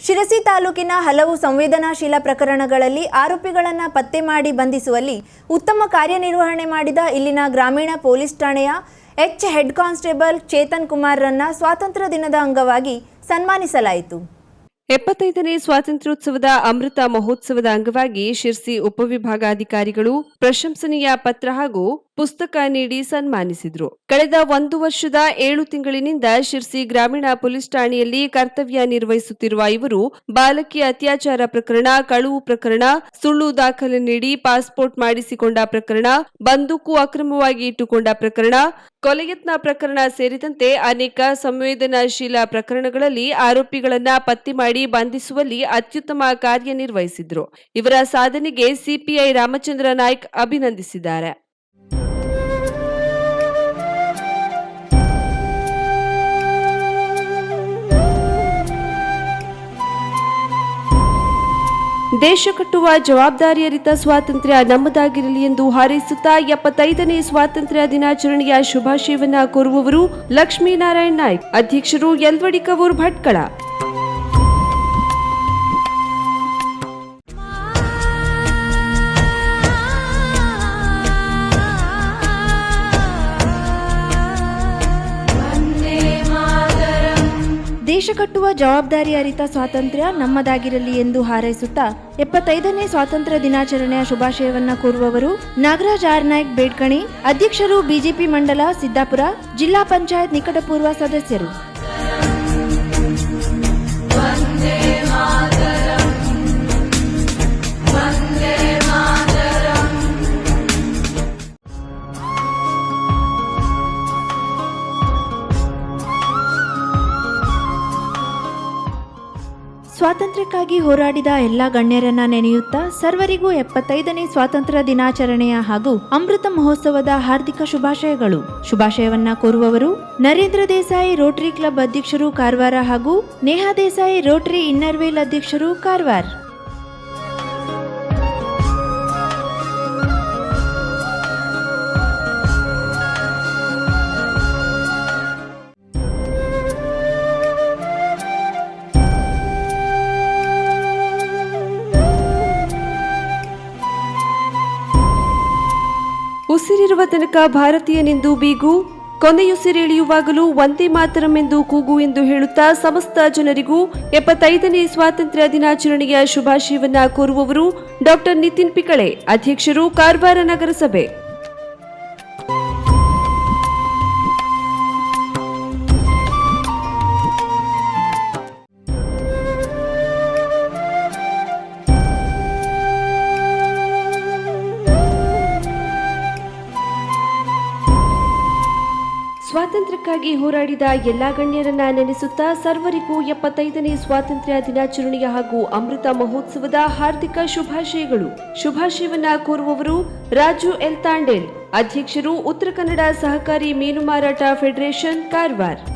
ಶಿರಸಿ ತಾಲೂಕಿನ ಹಲವು ಸಂವೇದನಾಶೀಲ ಪ್ರಕರಣಗಳಲ್ಲಿ ಆರೋಪಿಗಳನ್ನು ಪತ್ತೆ ಮಾಡಿ ಬಂಧಿಸುವಲ್ಲಿ ಉತ್ತಮ ಕಾರ್ಯನಿರ್ವಹಣೆ ಮಾಡಿದ ಇಲ್ಲಿನ ಗ್ರಾಮೀಣ ಪೊಲೀಸ್ ಠಾಣೆಯ ಎಚ್ ಹೆಡ್ ಕಾನ್ಸ್ಟೇಬಲ್ ಚೇತನ್ ಕುಮಾರ್ರನ್ನ ಸ್ವಾತಂತ್ರ್ಯ ದಿನದ ಅಂಗವಾಗಿ ಸನ್ಮಾನಿಸಲಾಯಿತು. ಎಪ್ಪತ್ತೈದನೇ ಸ್ವಾತಂತ್ರ್ಯೋತ್ಸವದ ಅಮೃತ ಮಹೋತ್ಸವದ ಅಂಗವಾಗಿ ಶಿರ್ಸಿ ಉಪವಿಭಾಗಾಧಿಕಾರಿಗಳು ಪ್ರಶಂಸನೀಯ ಪತ್ರ ಹಾಗೂ ಪುಸ್ತಕ ನೀಡಿ ಸನ್ಮಾನಿಸಿದ್ರು. ಕಳೆದ ಒಂದು ವರ್ಷದ ಏಳು ತಿಂಗಳಿನಿಂದ ಶಿರ್ಸಿ ಗ್ರಾಮೀಣ ಪೊಲೀಸ್ ಠಾಣೆಯಲ್ಲಿ ಕರ್ತವ್ಯ ನಿರ್ವಹಿಸುತ್ತಿರುವ ಇವರು ಬಾಲಕಿ ಅತ್ಯಾಚಾರ ಪ್ರಕರಣ, ಕಳುವು ಪ್ರಕರಣ, ಸುಳ್ಳು ದಾಖಲೆ ನೀಡಿ ಪಾಸ್ಪೋರ್ಟ್ ಮಾಡಿಸಿಕೊಂಡ ಪ್ರಕರಣ, ಬಂದೂಕು ಅಕ್ರಮವಾಗಿ ಇಟ್ಟುಕೊಂಡ ಪ್ರಕರಣ, ಕೊಲೆಯತ್ನ ಪ್ರಕರಣ ಸೇರಿದಂತೆ ಅನೇಕ ಸಂವೇದನಾಶೀಲ ಪ್ರಕರಣಗಳಲ್ಲಿ ಆರೋಪಿಗಳನ್ನ ಪತ್ತೆ ಮಾಡಿ ಬಂಧಿಸುವಲ್ಲಿ ಅತ್ಯುತ್ತಮ ಕಾರ್ಯನಿರ್ವಹಿಸಿದ್ರು. ಇವರ ಸಾಧನೆಗೆ ಸಿಪಿಐ ರಾಮಚಂದ್ರ ನಾಯ್ಕ್ ಅಭಿನಂದಿಸಿದ್ದಾರೆ. ದೇಶ ಕಟ್ಟುವ ಜವಾಬ್ದಾರಿಯರಿತ ಸ್ವಾತಂತ್ರ್ಯ ನಮ್ಮದಾಗಿರಲಿ ಎಂದು ಹಾರೈಸುತ್ತಾ ಎಪ್ಪತ್ತೈದನೇ ಸ್ವಾತಂತ್ರ್ಯ ದಿನಾಚರಣೆಯ ಶುಭಾಶಯವನ್ನ ಕೋರುವವರು ಲಕ್ಷ್ಮೀನಾರಾಯಣ್ ನಾಯ್ಕ್, ಅಧ್ಯಕ್ಷರು ಯಲ್ವಡಿ ಕವೂರ್ ಭಟ್ಕಳ. ದೇಶ ಕಟ್ಟುವ ಜವಾಬ್ದಾರಿ ಅರಿತ ಸ್ವಾತಂತ್ರ್ಯ ನಮ್ಮದಾಗಿರಲಿ ಎಂದು ಹಾರೈಸುತ್ತಾ ಎಪ್ಪತ್ತೈದನೇ ಸ್ವಾತಂತ್ರ್ಯ ದಿನಾಚರಣೆಯ ಶುಭಾಶಯವನ್ನ ಕೋರುವವರು ನಾಗರಾಜ್ ಆರ್ ನಾಯ್ಕ್ ಬೇಡ್ಕಣಿ, ಅಧ್ಯಕ್ಷರು ಬಿಜೆಪಿ ಮಂಡಲ ಸಿದ್ದಾಪುರ, ಜಿಲ್ಲಾ ಪಂಚಾಯತ್ ನಿಕಟಪೂರ್ವ ಸದಸ್ಯರು. ಸ್ವಾತಂತ್ರ್ಯಕ್ಕಾಗಿ ಹೋರಾಡಿದ ಎಲ್ಲ ಗಣ್ಯರನ್ನ ನೆನೆಯುತ್ತಾ ಸರ್ವರಿಗೂ ಎಪ್ಪತ್ತೈದನೇ ಸ್ವಾತಂತ್ರ್ಯ ದಿನಾಚರಣೆಯ ಹಾಗೂ ಅಮೃತ ಮಹೋತ್ಸವದ ಹಾರ್ದಿಕ ಶುಭಾಶಯಗಳು. ಶುಭಾಶಯವನ್ನ ಕೋರುವವರು ನರೇಂದ್ರ ದೇಸಾಯಿ ರೋಟರಿ ಕ್ಲಬ್ ಅಧ್ಯಕ್ಷರು ಕಾರವಾರ ಹಾಗೂ ನೇಹಾ ದೇಸಾಯಿ ರೋಟರಿ ಇನ್ನರ್ವೇಲ್ ಅಧ್ಯಕ್ಷರು ಕಾರವಾರ. ಉಸಿರಿರುವ ತನಕ ಭಾರತೀಯನೆಂದು ಬೀಗು ಕೊನೆಯುಸಿರೆಳೆಯುವಾಗಲೂ ಒಂದೇ ಮಾತರಂ ಎಂದು ಕೂಗು ಎಂದು ಹೇಳುತ್ತಾ ಸಮಸ್ತ ಜನರಿಗೂ ಎಪ್ಪತ್ತೈದನೇ ಸ್ವಾತಂತ್ರ್ಯ ದಿನಾಚರಣೆಯ ಶುಭಾಶಯವನ್ನ ಕೋರುವವರು ಡಾಕ್ಟರ್ ನಿತಿನ್ ಪಿಕಳೆ, ಅಧ್ಯಕ್ಷರು ಕಾರವಾರ ನಗರಸಭೆ. ಸ್ವಾತಂತ್ರ್ಯಕ್ಕಾಗಿ ಹೋರಾಡಿದ ಎಲ್ಲ ಗಣ್ಯರನ್ನ ನೆನೆಸುತ್ತಾ ಸರ್ವರಿಗೂ ಎಪ್ಪತ್ತೈದನೇ ಸ್ವಾತಂತ್ರ್ಯ ದಿನಾಚರಣೆಯ ಹಾಗೂ ಅಮೃತ ಮಹೋತ್ಸವದ ಹಾರ್ದಿಕ ಶುಭಾಶಯಗಳು. ಶುಭಾಶಯವನ್ನ ಕೋರುವವರು ರಾಜು ಎಲ್ ತಾಂಡೇಲ್, ಅಧ್ಯಕ್ಷರು ಉತ್ತರ ಕನ್ನಡ ಸಹಕಾರಿ ಮೀನು ಮಾರಾಟ ಫೆಡರೇಷನ್ ಕಾರವಾರ್.